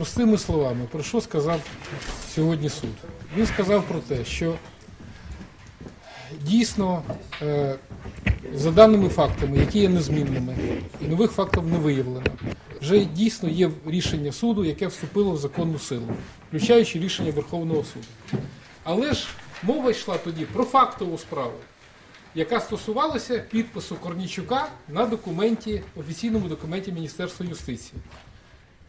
Простими словами, про що сказав сьогодні суд? Він сказав про те, що дійсно е, за даними фактами, які є незмінними, і нових фактів не виявлено, вже дійсно є рішення суду, яке вступило в законну силу, включаючи рішення Верховного суду. Але ж мова йшла тоді про фактову справу, яка стосувалася підпису Корнічука на документі, офіційному документі Міністерства юстиції.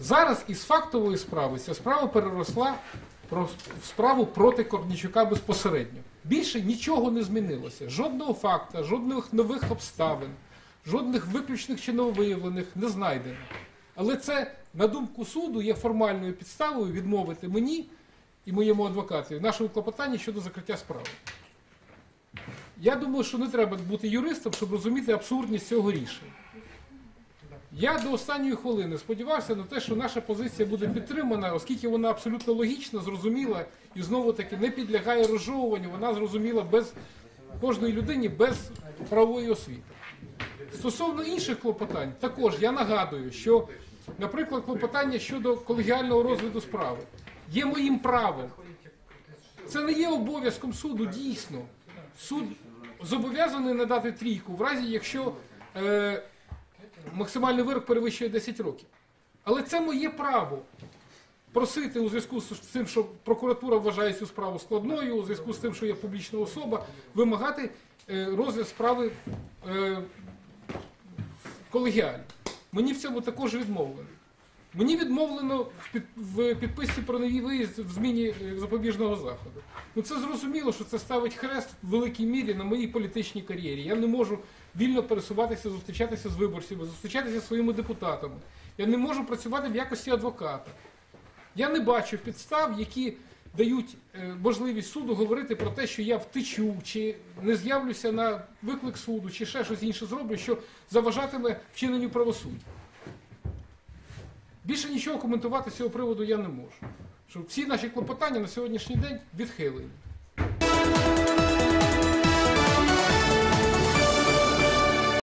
Зараз із фактової справи ця справа переросла в справу проти Корнічука безпосередньо. Більше нічого не змінилося. Жодного факта, жодних нових обставин, жодних виключних чи нововиявлених не знайдено. Але це, на думку суду, є формальною підставою відмовити мені і моєму адвокату нашому клопотанні щодо закриття справи. Я думаю, що не треба бути юристом, щоб розуміти абсурдність цього рішення. Я до останньої хвилини сподівався на те, що наша позиція буде підтримана, оскільки вона абсолютно логічна, зрозуміла і знову таки не підлягає розжовуванню, вона зрозуміла без кожної людині без правової освіти. Стосовно інших клопотань, також я нагадую, що, наприклад, клопотання щодо колегіального розгляду справи є моїм правом. Це не є обов'язком суду дійсно. Суд зобов'язаний надати трійку в разі, якщо е, максимальний вирок перевищує 10 років. Але це моє право просити у зв'язку з тим, що прокуратура вважає цю справу складною, у зв'язку з тим, що я публічна особа, вимагати е, розгляд справи е, колегіально. Мені в цьому також відмовлено. Мені відмовлено в, під, в підписці про новий виїзд в зміні е, запобіжного заходу. Ну це зрозуміло, що це ставить хрест в великій мірі на моїй політичній кар'єрі. Я не можу вільно пересуватися, зустрічатися з виборцями, зустрічатися зі своїми депутатами. Я не можу працювати в якості адвоката. Я не бачу підстав, які дають е, можливість суду говорити про те, що я втечу, чи не з'явлюся на виклик суду, чи ще щось інше зроблю, що заважатиме вчиненню правосуддя. Більше нічого коментувати з цього приводу я не можу. Що всі наші клопотання на сьогоднішній день відхилені.